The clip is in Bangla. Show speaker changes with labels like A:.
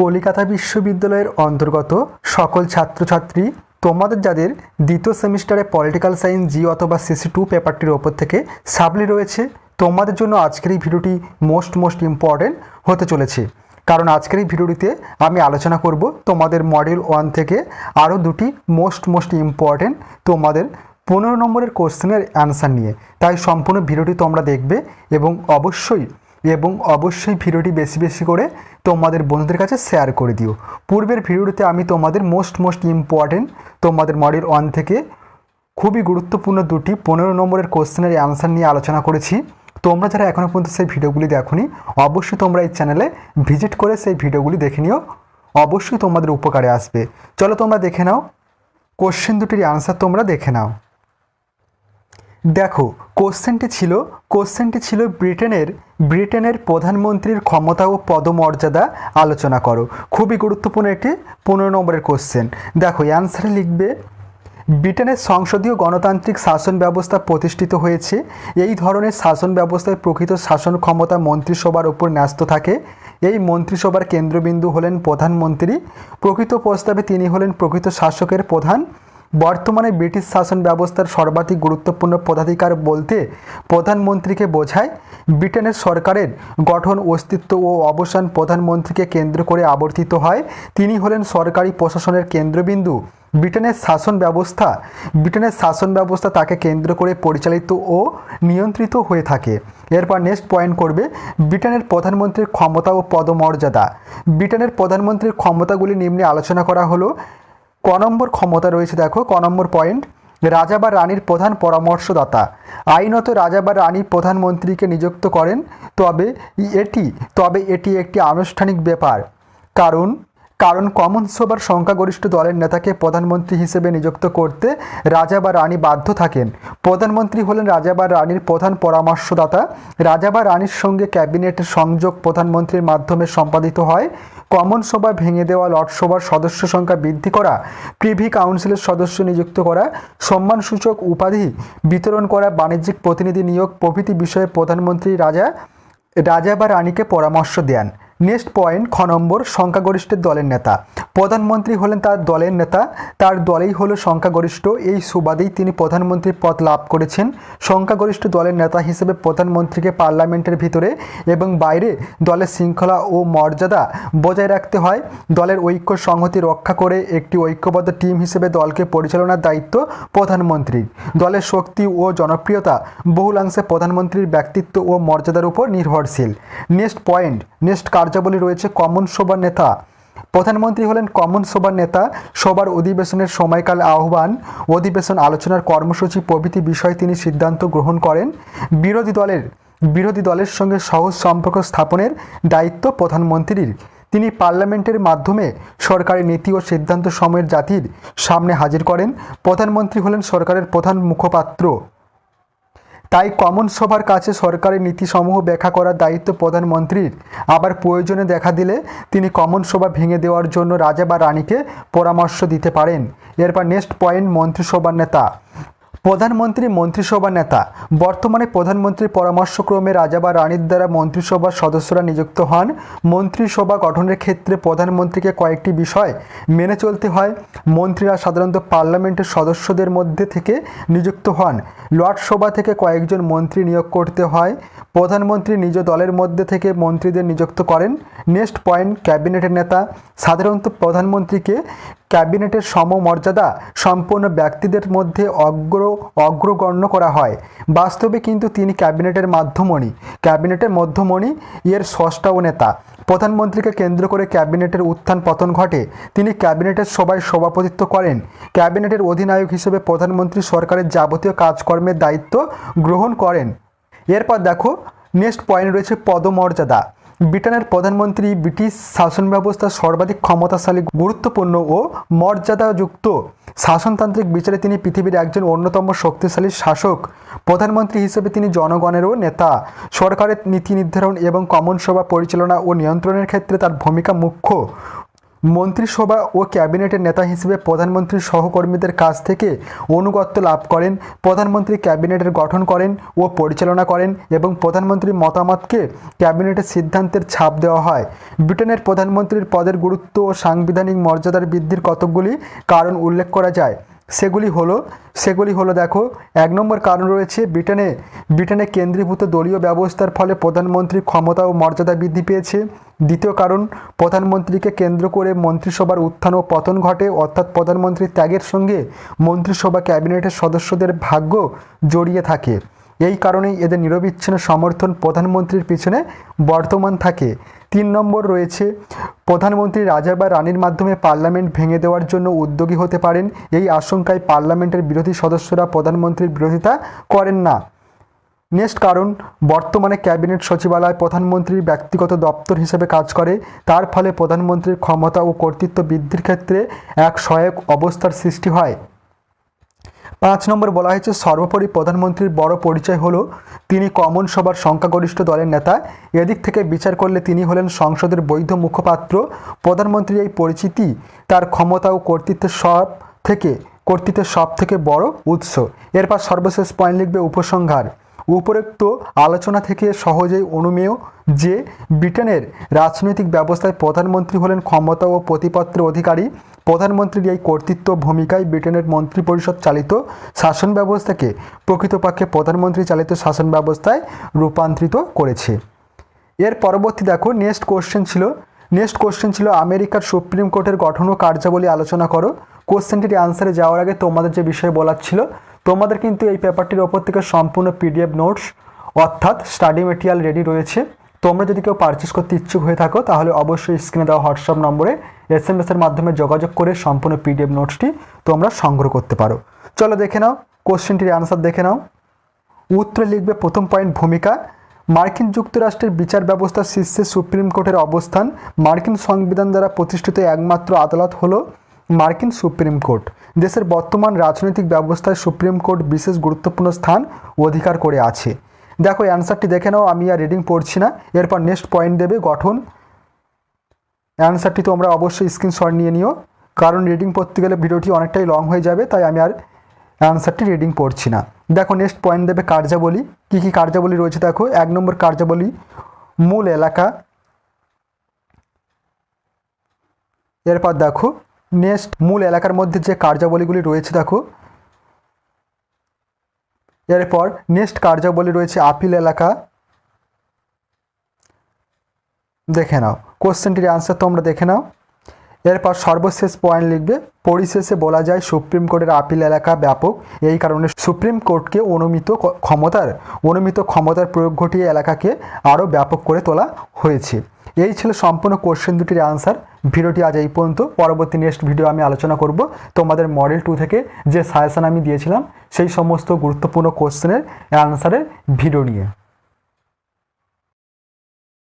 A: কলিকাতা বিশ্ববিদ্যালয়ের অন্তর্গত সকল ছাত্রছাত্রী, তোমাদের যাদের দ্বিতীয় সেমিস্টারে পলিটিক্যাল সায়েন্স জি অথবা সিসি টু পেপারটির ওপর থেকে সাবলি রয়েছে, তোমাদের জন্য আজকের এই ভিডিওটি মোস্ট মোস্ট ইম্পর্ট্যান্ট হতে চলেছে। কারণ আজকের এই ভিডিওটিতে আমি আলোচনা করব তোমাদের মডিউল ওয়ান থেকে আরও দুটি মোস্ট মোস্ট ইম্পর্ট্যান্ট তোমাদের পনেরো নম্বরের কোশ্চেনের অ্যান্সার নিয়ে। তাই সম্পূর্ণ ভিডিওটি তোমরা দেখবে এবং অবশ্যই এবং অবশ্যই ভিডিওটি বেশি বেশি করে তোমাদের বন্ধুদের কাছে শেয়ার করে দিও। পূর্বের ভিডিওটিতে আমি তোমাদের মোস্ট মোস্ট ইম্পর্ট্যান্ট তোমাদের মডেল ওয়ান থেকে খুবই গুরুত্বপূর্ণ দুটি পনেরো নম্বরের কোশ্চেনের অ্যান্সার নিয়ে আলোচনা করেছি। তোমরা যারা এখনও পর্যন্ত সেই ভিডিওগুলি দেখোনি, অবশ্যই তোমরা এই চ্যানেলে ভিজিট করে সেই ভিডিওগুলি দেখে নিও। অবশ্যই তোমাদের উপকারে আসবে। চলো তোমরা দেখে নাও। কোশ্চেন দুটির অ্যান্সার তোমরা দেখে নাও। দেখো কোশ্চেনটি ছিল কোশ্চেনটি ছিল ব্রিটেনের ব্রিটেনের প্রধানমন্ত্রীর ক্ষমতা ও পদমর্যাদা আলোচনা করো। খুবই গুরুত্বপূর্ণ একটি পনেরো নম্বরের কোশ্চেন দেখো অ্যান্সারে লিখবে, ব্রিটেনের সংসদীয় গণতান্ত্রিক শাসন ব্যবস্থা প্রতিষ্ঠিত হয়েছে, এই ধরনের শাসন ব্যবস্থায় প্রকৃত শাসন ক্ষমতা মন্ত্রিসভার উপর ন্যস্ত থাকে। এই মন্ত্রিসভার কেন্দ্রবিন্দু হলেন প্রধানমন্ত্রী, প্রকৃত প্রস্তাবে তিনি হলেন প্রকৃত শাসকের প্রধান বর্তমানে ব্রিটিশ শাসন ব্যবস্থার সর্বাধিক গুরুত্বপূর্ণ পদাধিকার বলতে প্রধানমন্ত্রীকে বোঝায়, ব্রিটেনের সরকারের গঠন, অস্তিত্ব ও অবসান প্রধানমন্ত্রীকে কেন্দ্র করে আবর্তিত হয়। তিনি হলেন সরকারি প্রশাসনের কেন্দ্রবিন্দু। ব্রিটেনের শাসন ব্যবস্থা, ব্রিটেনের শাসন ব্যবস্থা তাকে কেন্দ্র করে পরিচালিত ও নিয়ন্ত্রিত হয়ে থাকে। এরপর নেক্সট পয়েন্ট করবে, ব্রিটেনের প্রধানমন্ত্রীর ক্ষমতা ও পদমর্যাদা। ব্রিটেনের প্রধানমন্ত্রীর ক্ষমতাগুলি নিম্নে আলোচনা করা হলো ক নম্বর ক্ষমতা রয়েছে দেখো, ক নম্বর পয়েন্ট রাজা বা রানীর প্রধান পরামর্শদাতা। আইনত রাজা বা রানী প্রধানমন্ত্রীকে নিযুক্ত করেন, তবে এটি তবে এটি একটি আনুষ্ঠানিক ব্যাপার। কারণ কারণ কমন সভার সংখ্যাগরিষ্ঠ দলের নেতাকে প্রধানমন্ত্রী হিসেবে নিযুক্ত করতে রাজা বা রানী বাধ্য থাকেন। প্রধানমন্ত্রী হলেন রাজা বা রানীর প্রধান পরামর্শদাতা। রাজা বা রানীর সঙ্গে ক্যাবিনেটের সংযোগ প্রধানমন্ত্রীর মাধ্যমে সম্পাদিত হয়। কমন সভা ভেঙে দেওয়া লটসভার সদস্য সংখ্যা বৃদ্ধি করা, প্রিভি কাউন্সিলের সদস্য নিযুক্ত করা, সম্মানসূচক উপাধি বিতরণ করা, বাণিজ্যিক প্রতিনিধি নিয়োগ প্রভৃতি বিষয়ে প্রধানমন্ত্রী রাজা রাজা বা রানীকে পরামর্শ দেন। নেক্সট পয়েন্ট, খ নম্বর সংখ্যাগরিষ্ঠের দলের নেতা। প্রধানমন্ত্রী হলেন তার দলের নেতা। তার দলেই হলো সংখ্যাগরিষ্ঠ। এই সুবাদেই তিনি প্রধানমন্ত্রীর পদ লাভ করেছেন। সংখ্যাগরিষ্ঠ দলের নেতা হিসেবে প্রধানমন্ত্রীকে পার্লামেন্টের ভিতরে এবং বাইরে দলের শৃঙ্খলা ও মর্যাদা বজায় রাখতে হয়। দলের ঐক্য সংহতি রক্ষা করে একটি ঐক্যবদ্ধ টিম হিসেবে দলকে পরিচালনার দায়িত্ব প্রধানমন্ত্রীর দলের শক্তি ও জনপ্রিয়তা বহুলাংশে প্রধানমন্ত্রীর ব্যক্তিত্ব ও মর্যাদার উপর নির্ভরশীল। নেক্সট পয়েন্ট, নেক্সট কার্যাবলী রয়েছে কমন সভার নেতা। প্রধানমন্ত্রী হলেন কমন সভার নেতা। সবার অধিবেশনের সময়কাল আহ্বান। অধিবেশন আলোচনার কর্মসূচি, প্রভৃতি বিষয়ে তিনি সিদ্ধান্ত গ্রহণ করেন। বিরোধী দলের বিরোধী দলের সঙ্গে সহজ সম্পর্ক স্থাপনের দায়িত্ব প্রধানমন্ত্রীর। তিনি পার্লামেন্টের মাধ্যমে সরকারি নীতি ও সিদ্ধান্ত সময়ের জাতির সামনে হাজির করেন। প্রধানমন্ত্রী হলেন সরকারের প্রধান মুখপাত্র। তাই কমন সভার কাছে সরকারের নীতিসমূহ ব্যাখ্যা করার দায়িত্ব প্রধানমন্ত্রীর। আবার প্রয়োজনে দেখা দিলে তিনি কমন সভা ভেঙে দেওয়ার জন্য রাজা বা রানীকে পরামর্শ দিতে পারেন। এরপর নেক্সট পয়েন্ট মন্ত্রিসভার নেতা। প্রধানমন্ত্রী মন্ত্রিসভা নেতা। বর্তমানে প্রধানমন্ত্রীর পরামর্শক্রমে রাজা বা রানীর দ্বারা মন্ত্রিসভার সদস্যরা নিযুক্ত হন। মন্ত্রিসভা গঠনের ক্ষেত্রে প্রধানমন্ত্রীকে কয়েকটি বিষয় মেনে চলতে হয়। মন্ত্রীরা সাধারণত পার্লামেন্টের সদস্যদের মধ্যে থেকে নিযুক্ত হন। লর্ডসভা থেকে কয়েকজন মন্ত্রী নিয়োগ করতে হয়। প্রধানমন্ত্রী নিজ দলের মধ্যে থেকে মন্ত্রীদের নিযুক্ত করেন। নেক্সট পয়েন্ট, ক্যাবিনেটের নেতা। সাধারণত প্রধানমন্ত্রীকে ক্যাবিনেটের সমমর্যাদা সম্পন্ন ব্যক্তিদের মধ্যে অগ্র অগ্রগণ্য করা হয়। বাস্তবে কিন্তু তিনি ক্যাবিনেটের মাধ্যমণি। ক্যাবিনেটের মধ্যমণি এর ষষ্ঠাও নেতা। প্রধানমন্ত্রীকে কেন্দ্র করে ক্যাবিনেটের উত্থান পতন ঘটে। তিনি ক্যাবিনেটের সভায় সভাপতিত্ব করেন। ক্যাবিনেটের অধিনায়ক হিসেবে প্রধানমন্ত্রী সরকারের যাবতীয় কাজকর্মের দায়িত্ব গ্রহণ করেন। এরপর দেখো নেক্সট পয়েন্ট রয়েছে পদমর্যাদা। ব্রিটেনের প্রধানমন্ত্রী ব্রিটিশ শাসন ব্যবস্থার সর্বাধিক ক্ষমতাশালী, গুরুত্বপূর্ণ ও মর্যাদাযুক্ত শাসনতান্ত্রিক বিচারে তিনি পৃথিবীর একজন অন্যতম শক্তিশালী শাসক। প্রধানমন্ত্রী হিসেবে তিনি জনগণেরও নেতা। সরকারের নীতি নির্ধারণ এবং কমন সভা পরিচালনা ও নিয়ন্ত্রণের ক্ষেত্রে তার ভূমিকা মুখ্য। মন্ত্রিসভা ও ক্যাবিনেটের নেতা হিসেবে প্রধানমন্ত্রীর সহকর্মীদের কাছ থেকে অনুগত্য লাভ করেন, প্রধানমন্ত্রী ক্যাবিনেটের গঠন করেন ও পরিচালনা করেন এবং প্রধানমন্ত্রীর মতামতকে ক্যাবিনেটের সিদ্ধান্তের ছাপ দেওয়া হয়। ব্রিটেনের প্রধানমন্ত্রীর পদের গুরুত্ব ও সাংবিধানিক মর্যাদার বৃদ্ধির কতকগুলি কারণ উল্লেখ করা যায়। সেগুলি হলো সেগুলি হলো দেখো, এক নম্বর কারণ রয়েছে ব্রিটেনে ব্রিটেনে কেন্দ্রীভূত দলীয় ব্যবস্থার ফলে প্রধানমন্ত্রীর ক্ষমতা ও মর্যাদা বৃদ্ধি পেয়েছে। দ্বিতীয় কারণ, প্রধানমন্ত্রীকে কেন্দ্র করে মন্ত্রিসভার উত্থান ও পতন ঘটে, অর্থাৎ প্রধানমন্ত্রীর ত্যাগের সঙ্গে মন্ত্রিসভা ক্যাবিনেটের সদস্যদের ভাগ্য জড়িয়ে থাকে। এই কারণেই এদের নিরবিচ্ছিন্ন সমর্থন প্রধানমন্ত্রীর পিছনে বর্তমান থাকে। তিন নম্বর রয়েছে, প্রধানমন্ত্রী রাজা বা রানীর মাধ্যমে পার্লামেন্ট ভেঙে দেওয়ার জন্য উদ্যোগী হতে পারেন, এই আশঙ্কায় পার্লামেন্টের বিরোধী সদস্যরা প্রধানমন্ত্রীর বিরোধিতা করেন না। নেক্সট কারণ, বর্তমানে ক্যাবিনেট সচিবালয় প্রধানমন্ত্রীর ব্যক্তিগত দপ্তর হিসেবে কাজ করে, তার ফলে প্রধানমন্ত্রীর ক্ষমতা ও কর্তৃত্ব বৃদ্ধির ক্ষেত্রে এক সহায়ক অবস্থার সৃষ্টি হয়। পাঁচ নম্বর বলা হয়েছে, সর্বোপরি প্রধানমন্ত্রীর বড় পরিচয় হলো তিনি কমন সভার সংখ্যাগরিষ্ঠ দলের নেতা। এদিক থেকে বিচার করলে তিনি হলেন সংসদের বৈধ মুখপাত্র। প্রধানমন্ত্রীর এই পরিচিতি তার ক্ষমতা ও কর্তৃত্বের সব থেকে, কর্তৃত্বের সব থেকে বড় উৎস। এরপর সর্বশেষ পয়েন্ট লিখবে উপসংহার। উপরোক্ত আলোচনা থেকে সহজেই অনুমেয় যে ব্রিটেনের রাজনৈতিক ব্যবস্থায় প্রধানমন্ত্রী হলেন ক্ষমতা ও প্রতিপত্রের অধিকারী, প্রধানমন্ত্রীর এই কর্তৃত্ব ভূমিকায় ব্রিটেনের মন্ত্রিপরিষদ চালিত শাসন ব্যবস্থাকে প্রকৃতপক্ষে প্রধানমন্ত্রী চালিত শাসন ব্যবস্থায় রূপান্তরিত করেছে। এর পরবর্তী দেখো, নেক্সট কোশ্চেন ছিল, নেক্সট কোশ্চেন ছিল আমেরিকার সুপ্রিম কোর্টের গঠন ও কার্যাবলী আলোচনা করো। কোশ্চেনটির আনসারে যাওয়ার আগে তোমাদের যে বিষয় বলার ছিল তোমাদের কিন্তু এই পেপারটির ওপর থেকে সম্পূর্ণ পিডিএফ নোটস, অর্থাৎ স্টাডি মেটেরিয়াল রেডি রয়েছে। তোমরা যদি কেউ পারচেস করতে ইচ্ছুক হয়ে থাকো, তাহলে অবশ্যই স্ক্রিনে দেওয়া হোয়াটসঅ্যাপ নম্বরে এস এম এর মাধ্যমে যোগাযোগ করে সম্পূর্ণ পিডিএফ নোটসটি তোমরা সংগ্রহ করতে পারো। চলো দেখে নাও, কোশ্চেনটির অ্যান্সার দেখে নাও। উত্তরে লিখবে প্রথম পয়েন্ট ভূমিকা। মার্কিন যুক্তরাষ্ট্রের বিচার ব্যবস্থার শীর্ষে সুপ্রিম কোর্টের অবস্থান। মার্কিন সংবিধান দ্বারা প্রতিষ্ঠিত একমাত্র আদালত হলো মার্কিন সুপ্রিম কোর্ট। দেশের বর্তমান রাজনৈতিক ব্যবস্থায় সুপ্রিম কোর্ট বিশেষ গুরুত্বপূর্ণ স্থান অধিকার করে আছে। দেখো, অ্যান্সারটি দেখে নাও, আমি আর রিডিং পড়ছি না। এরপর নেক্সট পয়েন্ট দেবে, গঠন। অ্যান্সারটি তোমরা অবশ্যই স্ক্রিনশট নিয়ে নিও, কারণ রিডিং পড়তে গেলে ভিডিওটি অনেকটাই লং হয়ে যাবে, তাই আমি আর অ্যান্সারটি রিডিং পড়ছি না। দেখো, নেক্সট পয়েন্ট দেবে কার্যাবলী। কী কী কার্যাবলী রয়েছে দেখো, এক নম্বর কার্যাবলী, মূল এলাকা। এরপর দেখো নেক্সট মূল এলাকার মধ্যে যে কার্যাবলীগুলি রয়েছে, দেখো। এরপর নেক্সট কার্যাবলী রয়েছে আপিল এলাকা। দেখে নাও। কোশ্চেনটির আনসার তোমরা দেখে নাও। এরপর সর্বশেষ পয়েন্ট লিখবে, পরিশেষে বলা যায় সুপ্রিম কোর্টের আপিল এলাকা ব্যাপক। এই কারণে সুপ্রিম কোর্টকে অনুমিত ক্ষমতার অনুমিত ক্ষমতার প্রয়োগ ঘটিয়ে এলাকাকে আরও ব্যাপক করে তোলা হয়েছে। এই ছিল সম্পূর্ণ কোশ্চেন দুটির আনসার ভিডিওটি আজ এই পর্যন্ত। পরবর্তী নেক্সট ভিডিও আমি আলোচনা করব তোমাদের মডেল টু থেকে যে সাজেশন আমি দিয়েছিলাম, সেই সমস্ত গুরুত্বপূর্ণ কোশ্চেনের অ্যান্সারের ভিডিও নিয়ে।